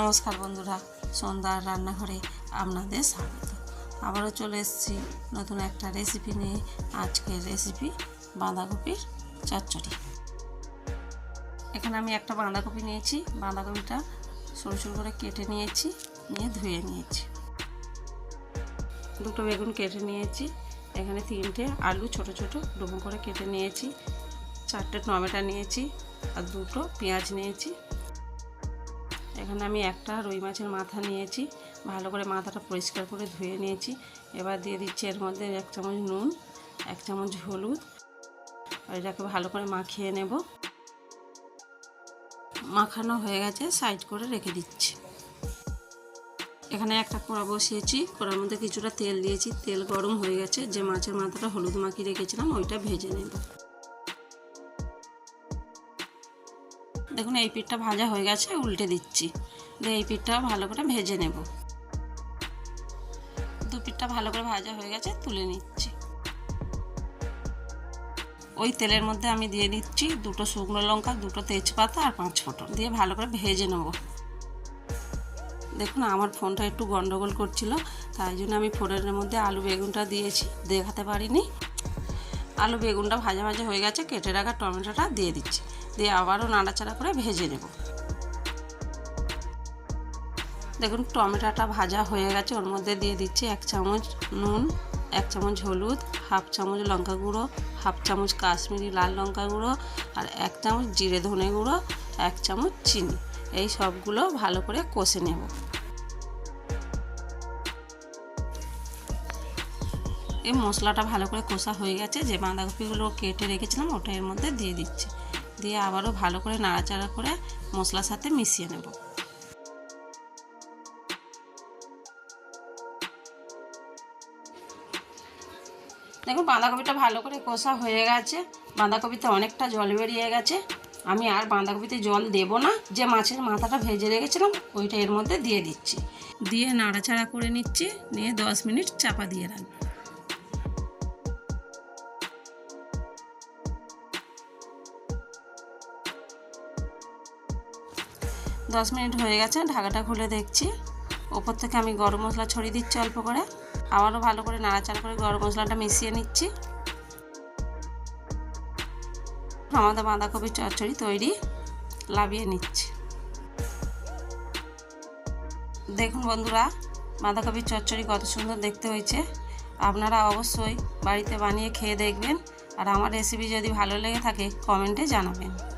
নমস্কার বন্ধুরা, সন্ধ্যার রান্নাঘরে আপনাদের স্বাগত। আবারও চলে এসেছি নতুন একটা রেসিপি নিয়ে। আজকের রেসিপি বাঁধাকপির চচ্চড়ি। এখানে আমি একটা বাঁধাকপি নিয়েছি, বাঁধাকপিটা সরু সরু করে কেটে নিয়েছি, নিয়ে ধুয়ে নিয়েছি। দুটো বেগুন কেটে নিয়েছি, এখানে তিনটে আলু ছোট ছোট ডুবো করে কেটে নিয়েছি, চারটে টমেটো নিয়েছি, আর দুটো পেঁয়াজ নিয়েছি। এখানে আমি একটা রুই মাছের মাথা নিয়েছি। ভালো করে মাথাটা পরিষ্কার করে ধুয়ে নিয়েছি। এবার দিয়ে দিচ্ছি এর মধ্যে এক চামচ নুন, এক চামচ হলুদ। আর এটাকে ভালো করে মাখিয়ে নেব। মাখানো হয়ে গেছে, সাইড করে রেখে দিচ্ছি। এখানে একটা কড়া বসিয়েছি। কড়ার মধ্যে কিছুটা তেল দিয়েছি। তেল গরম হয়ে গেছে। যে মাছের মাথাটা হলুদ মাখিয়ে রেখেছিলাম, ওইটা ভেজে নেব। দেখুন, এই পিঠটা ভাজা হয়ে গেছে, উল্টে দিচ্ছি। দিয়ে এই পিঠটা ভালো করে ভেজে নেব। দু পিঠটা ভালো করে ভাজা হয়ে গেছে, তুলে নিচ্ছি। ওই তেলের মধ্যে আমি দিয়ে দিচ্ছি দুটো শুকনো লঙ্কা, দুটো তেজপাতা আর পাঁচ ফোঁটন দিয়ে ভালো করে ভেজে নেব। দেখুন, আমার ফোনটা একটু গন্ডগোল করছিল, তাই জন্য আমি ফোনের মধ্যে আলু বেগুনটা দিয়েছি, দেখাতে পারিনি। আলু বেগুনটা ভাজা ভাজা হয়ে গেছে, কেটে রাখা টমেটোটা দিয়ে দিচ্ছি। দিয়ে আবারও নাড়াচাড়া করে ভেজে নেব। দেখুন, টমেটোটা ভাজা হয়ে গেছে। ওর মধ্যে দিয়ে দিচ্ছি এক চামচ নুন, এক চামচ হলুদ, হাফ চামচ লঙ্কা গুঁড়ো, হাফ চামচ কাশ্মীরি লাল লঙ্কা গুঁড়ো আর এক চামচ জিরে ধনে গুঁড়ো, এক চামচ চিনি। এই সবগুলো ভালো করে কষে নেব। এই মশলাটা ভালো করে কষা হয়ে গেছে। যে বাঁধাকপিগুলো কেটে রেখেছিলাম, ওটা এর মধ্যে দিয়ে দিচ্ছি। দিয়ে আবারও ভালো করে নাড়াচাড়া করে মশলার সাথে মিশিয়ে নেব। দেখুন, বাঁধাকপিটা ভালো করে কষা হয়ে গেছে। বাঁধাকপিতে অনেকটা জল বেরিয়ে গেছে। আমি আর বাঁধাকপিতে জল দেব না। যে মাছের মাথাটা ভেজে রেখেছিলাম, ওইটা এর মধ্যে দিয়ে দিচ্ছি। দিয়ে নাড়াচাড়া করে নিচ্ছি। নিয়ে দশ মিনিট চাপা দিয়ে রাখব। দশ মিনিট হয়ে গেছে, ঢাকাটা খুলে দেখছি। ওপর থেকে আমি গরম মশলা ছড়িয়ে দিচ্ছি অল্প করে। আবারও ভালো করে নাড়াচাড়া করে গরম মশলাটা মিশিয়ে নিচ্ছি। আমাদের বাঁধাকপির চচ্চড়ি তৈরি, লাভিয়ে নিচ্ছি। দেখুন বন্ধুরা, বাঁধাকপির চচ্চড়ি কত সুন্দর দেখতে হয়েছে। আপনারা অবশ্যই বাড়িতে বানিয়ে খেয়ে দেখবেন। আর আমার রেসিপি যদি ভালো লেগে থাকে কমেন্টে জানাবেন।